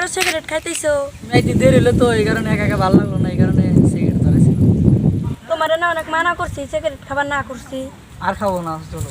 আরও সিগারেট খাইতেছো একদিন দেরি হলো তো এই কারণে একা একা ভালো লাগল না এই কারণে সিগারেট ধরেছি। তোমার না অনেক মানা করছি সিগারেট খাবার না করছি। আর খাব না চলো।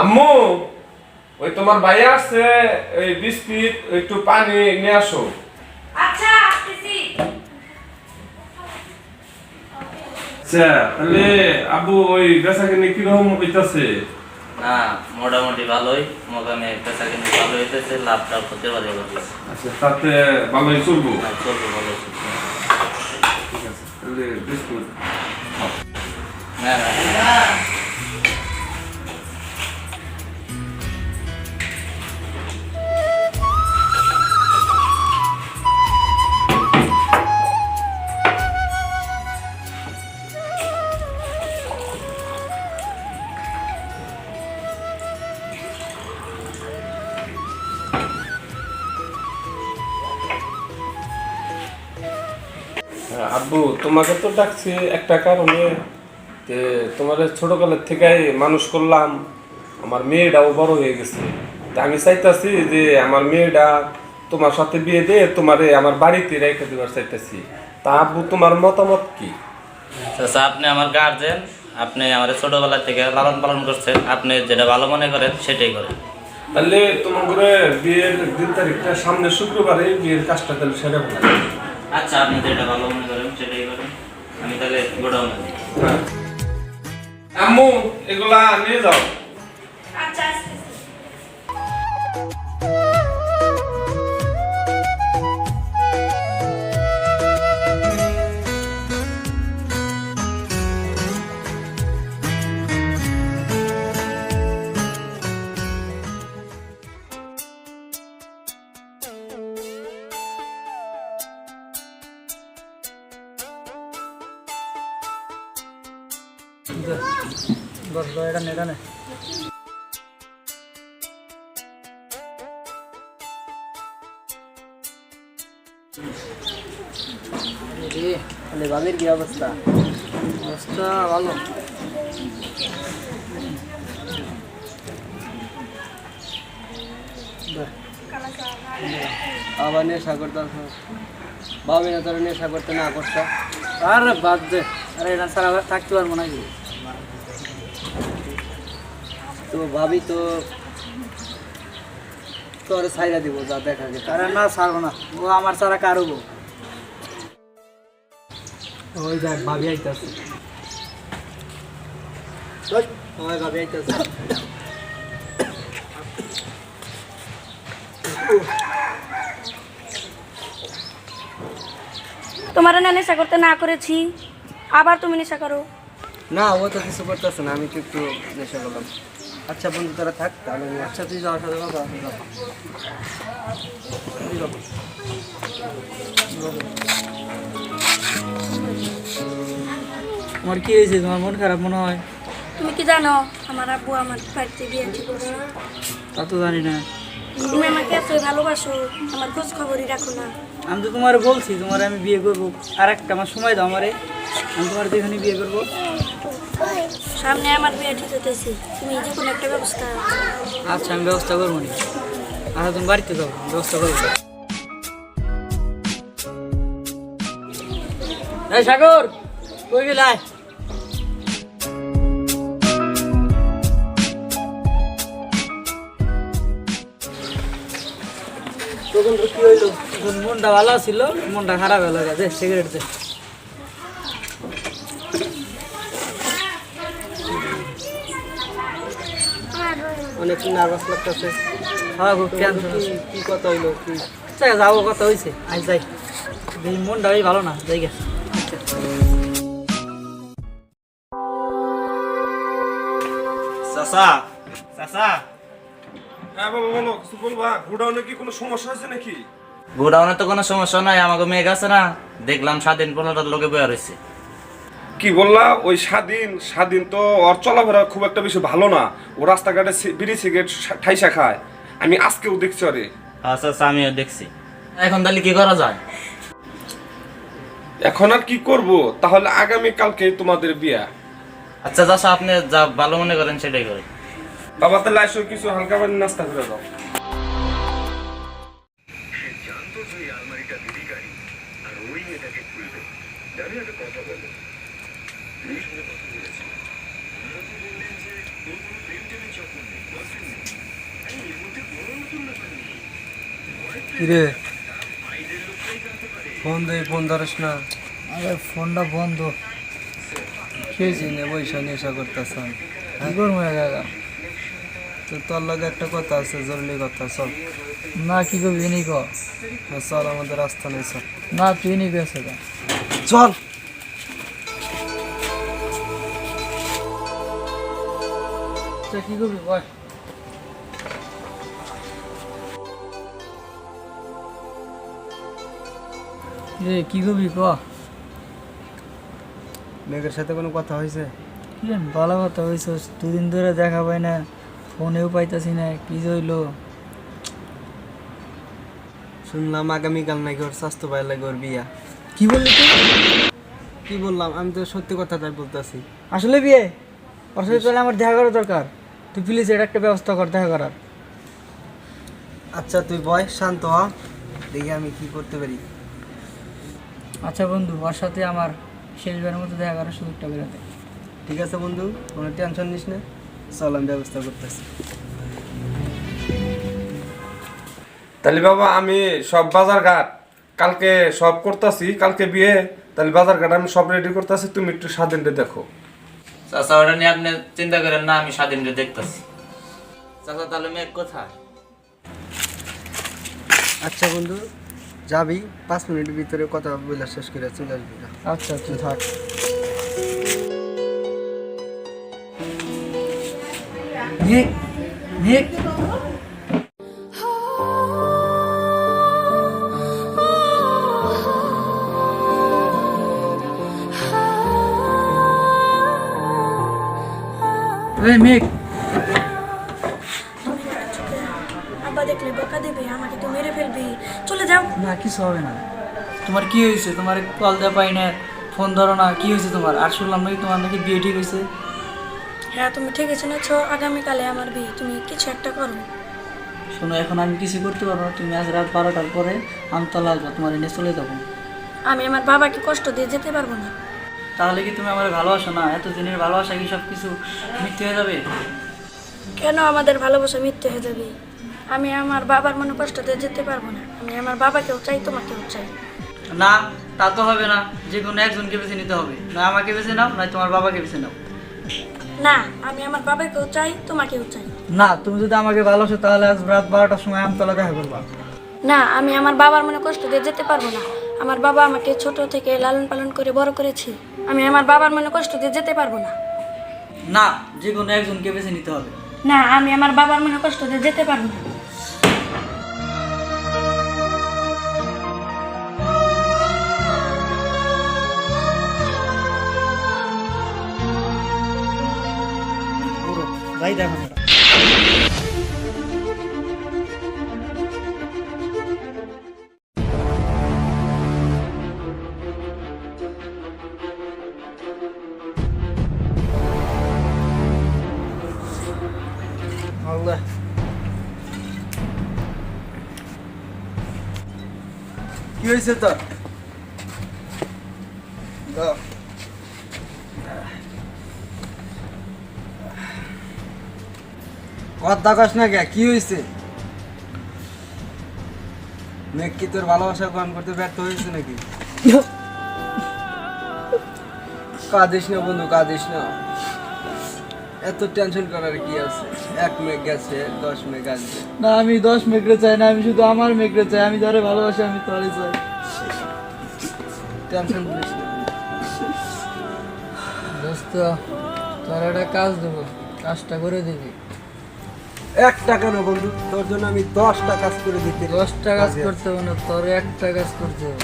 আম্মু ওই তোমার ভাই আসছে ওই বিস্কিট একটু পানি নিয়ে আসো। আচ্ছা আসতেছি। আচ্ছা তাহলে আব্বু ওই বেচা কিনে কীরকম হইতাছে? না মোটামুটি ভালোই। মোকামে পেশা কিন্তু ভালো হইতেছে লাভ টাভ হতে পারে আচ্ছা তাতে ভালোই চলবো? আর চলবে ভালো ঠিক আছে তাহলে বিস্কুট। হ্যাঁ, আব্বু তোমাকে তো ডাকছি একটা কারণে যে তোমার ছোটকালের থেকে মানুষ করলাম আমার মেয়েটাও বড় হয়ে গেছে। তা আমি চাইতাছি যে আমার মেয়েটা তোমার সাথে বিয়ে দিয়ে তোমারে আমার বাড়িতে রেখে দেওয়ার চাইতাছি। তা আব্বু তোমার মতামত কি? আচ্ছা আপনি আমার গার্জেন আপনি আমার ছোটবেলা থেকে লালন পালন করছেন আপনি যেটা ভালো মনে করেন সেটাই করেন। তাহলে তোমার বিয়ের দিন তারিখটা সামনে শুক্রবারে বিয়ের কাজটা তাহলে সেরে ফেলা। আচ্ছা আপনি যেটা ভালো মনে করেন সেটাই করেন। আমি তাহলে গোডাউনে দিই। আম্মু এগুলা নিয়ে যাও। আচ্ছা আসতেছি এটা নে তাহলে বাবির কি অবস্থা? অবস্থা ভালো। আবার নেশা করতেছ ভাবি না তোর নেশা করতে না করছ আর বাদ দে। আরে এটা ছাড়া থাকতে পারব নাকি? তো ভাবি তো তোর ছাইরা দিব যা দেখা গেছে। আরে না ছাড়বো না। ও আমার ছাড়া কারও গো ওই দেখ ভাবি আইতাছে। ওই ভাবি আইতাছে। তোমার না নেশা করতে না করেছি আবার তুমি নেশা করো। না ও তো কিছু করতেছে না আমি তো একটু নেশা করলাম। আচ্ছা বন্ধু তোরা থাক তাহলে আচ্ছা তুই যাওয়ার সাথে কথা। তোমার কি হয়েছে? তোমার মন খারাপ মনে হয়? তুমি কি জানো আমার আব্বু আমার বাড়িতে বিয়ে ঠিক তা তো জানি না। তুমি আমাকে এত ভালোবাসো আমার খোঁজ খবরই রাখো না। আমি তো তোমার বলছি তোমার আমি বিয়ে করব। আর একটা আমার সময় দাও আমারে। আমি তোমার যেখানে বিয়ে করব। সামনে আমার বিয়ে ঠিক হতেছে তুমি যে কোনো একটা ব্যবস্থা আচ্ছা আমি ব্যবস্থা করব নি। আচ্ছা তুমি বাড়িতে যাও ব্যবস্থা করব। এই সাগর, কই গেলাই মনটা ভালো ছিল মনটা খারাপ হলো গেছে সিগারেট অনেক নার্ভাস লাগতেছে। হ্যাঁ খুব টেনশন কি কথা হইল কি? আচ্ছা যাব কথা হয়েছে যাই। মনটা ভালো না যাই গে। চাচা চাচা। হ্যাঁ বাবা বলো কিছু বলবা? গোডাউনে কি কোনো সমস্যা হয়েছে নাকি? গোডাউনে তো কোনো সমস্যা নাই আমাকে মেঘ আছে না। দেখলাম স্বাধীন পনেরোটার লোকে বয়ে রয়েছে কি বললা? ওই স্বাধীন স্বাধীন তো ওর চলাফেরা খুব একটা বেশি ভালো না। ও রাস্তাঘাটে বিড়ি সিগারেট ঠাইসা খায়। আমি আজকেও দেখছি আরে আচ্ছা আচ্ছা আমিও দেখছি। এখন তাহলে কি করা যায়? এখন আর কি করব? তাহলে আগামী কালকে তোমাদের বিয়া। আচ্ছা চাচা আপনি যা ভালো মনে করেন সেটাই করেন। বাবা তাহলে আসো কিছু হালকা পানি নাস্তা করে দাও। কিরে? ফোন দে ফোন ধরিস না। আরে ফোনটা বন্ধ। খেয়েছি নে বৈশা নেশা করতেছ? কি করব একা তো তোর লগে একটা কথা আছে জরুরি কথা চল। না কি করবি না, চল আমাদের রাস্তা নেই চল। না তুই নি গেছে চল! কি করবি বল। রে কি করবি ক? মেঘের সাথে কোনো কথা হয়েছে? কি ভালো কথা হয়েছে। দুদিন ধরে দেখা পাই না ফোনেও পাইতাছি না কি হইল? শুনলাম আগামীকাল নাকি ওর স্বাস্থ্য ভাই লাগে ওর বিয়া। কি বললি তুই? কি বললাম আমি তো সত্যি কথাটাই বলতেছি। আসলে বিয়ে? ওর সাথে তাহলে আমার দেখা করা দরকার। তুই প্লিজ এটা একটা ব্যবস্থা কর দেখা করার। আচ্ছা তুই বয় শান্ত হ। দেখি আমি কি করতে পারি। আচ্ছা বন্ধু ওর সাথে আমার শেষবারের মতো দেখা করার সুযোগটা বেরোতে ঠিক আছে বন্ধু কোনো টেনশন নিস না। চল আমি ব্যবস্থা করতেছি। তাহলে বাবা আমি সব বাজার ঘাট কালকে সব করতেছি কালকে বিয়ে। তাহলে বাজার ঘাট আমি সব রেডি করতেছি তুমি একটু স্বাধীনটা দেখো। চাচা ওটা নিয়ে আপনি চিন্তা করেন না আমি স্বাধীন দেখতেছি। চাচা তাহলে মেঘ কোথায়? আচ্ছা বন্ধু যাবি পাঁচ মিনিটের ভিতরে কথা বলে শেষ করে চলে আসবি না আচ্ছা তুই থাক। নিক এই মেঘ আব্বা দেখলে বোকা দেবে আমাকে তো মেরে ফেলবি চলে যাও না কিছু হবে না। তোমার কি হয়েছে? তোমার কল দেওয়া পাই না ফোন ধরো না কি হয়েছে তোমার? আর শুনলাম নাকি তোমার নাকি বিয়ে ঠিক হয়েছে। হ্যাঁ তুমি ঠিক আছে না? শুনেছ আগামীকালে আমার বিয়ে। তুমি কিছু একটা করো। শোনো এখন আমি কিছু করতে পারব না। তুমি আজ রাত বারোটার পরে আমতলা আসবা তোমার এনে চলে যাব। আমি আমার বাবাকে কষ্ট দিয়ে যেতে পারব না। তাহলে কি তুমি আমার ভালোবাসো না? এত দিনের ভালোবাসা কি সব কিছু মিথ্যে হয়ে যাবে? কেন আমাদের ভালোবাসা মিথ্যে হয়ে যাবে? আমি আমার বাবার মনে কষ্ট দিয়ে যেতে পারব না। আমি আমার বাবাকেও চাই তোমাকেও চাই। না তা তো হবে না। যে কোনো একজনকে বেছে নিতে হবে। না আমাকে বেছে নাও না তোমার বাবাকে বেছে নাও। না আমি আমার বাবাকেও চাই তোমাকেও চাই। না তুমি যদি আমাকে ভালোবাসো তাহলে আজ রাত বারোটার সময় আমতলা দেখা করবা। না আমি আমার বাবার মনে কষ্ট দিয়ে যেতে পারব না। আমার বাবা আমাকে ছোট থেকে লালন পালন করে বড় করেছে। আমি আমার বাবার মনে কষ্ট দিয়ে যেতে পারব না। না যে কোনো একজনকে বেছে নিতে হবে। না আমি আমার বাবার মনে কষ্ট দিয়ে যেতে পারব না। পুরো যাই দেখো না আল্লাহ কি হয়েছে তোর কথা কস না কে? কি হয়েছে মেঘ কি তোর ভালোবাসা গ্রহণ করতে ব্যর্থ হয়েছে নাকি? কাঁদিস না বন্ধু কাঁদিস না। এত টেনশন করার কি আছে? এক মেঘ গেছে দশ মেঘ আসবে না আমি দশ মেঘরে চাই না আমি শুধু আমার মেঘরে চাই। আমি যারে ভালোবাসি আমি তারে চাই। টেনশন করিস না। দোস্ত তোর একটা কাজ দেবো কাজটা করে দিবি। একটা কেন বন্ধু তোর জন্য আমি দশটা কাজ করে দিতে দশটা কাজ করতে হবে না তোর একটা কাজ করতে হবে।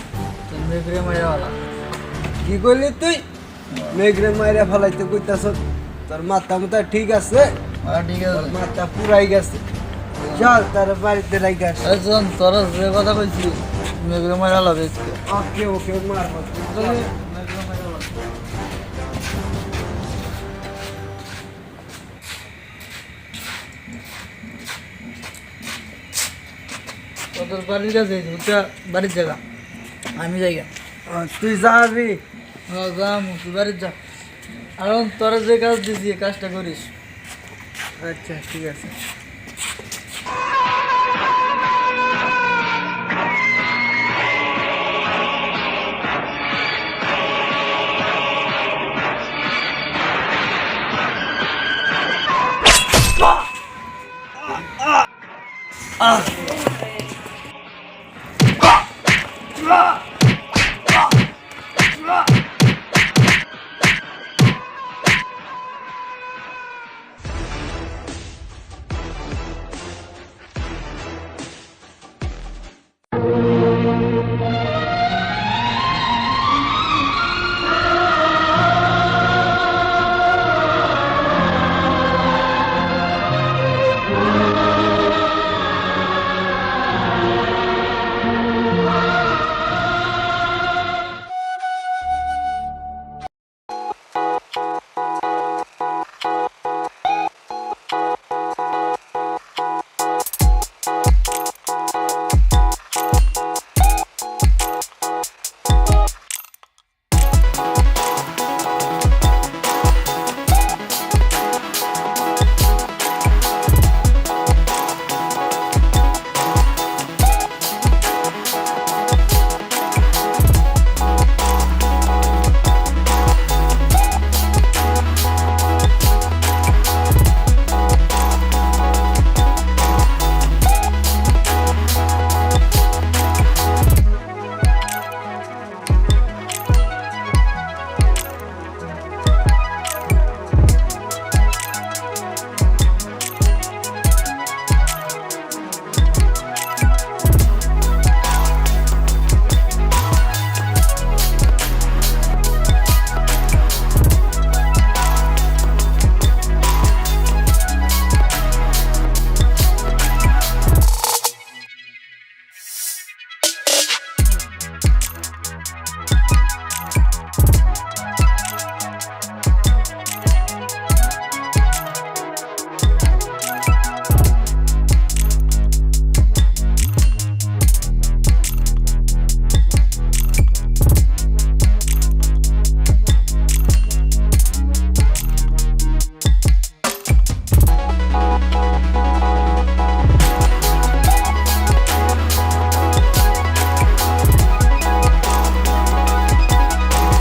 তোর মেঘরে মাইয়াওয়ালা কি করলি তুই? মেঘরে মাইরে ফেলাইতে কইতাছ তোর মাথা মাথা ঠিক আছে? আর ঠিক আছে। মাথা পুরাই গেছে। চল তার বাড়িতে রাইখা। আস তোর যে কথা কইছি মেঘরে মাইয়াওয়ালা বেচকে ওকে ওকে মারবো। তোদের বাড়ির কাছে ওটা বাড়ির জায়গা। আমি যাই তুই যাবি হ্যাঁ যাম তুই বাড়ির যা। আর তোরা যে কাজ দিছি কাজটা করিস। আচ্ছা ঠিক আছে।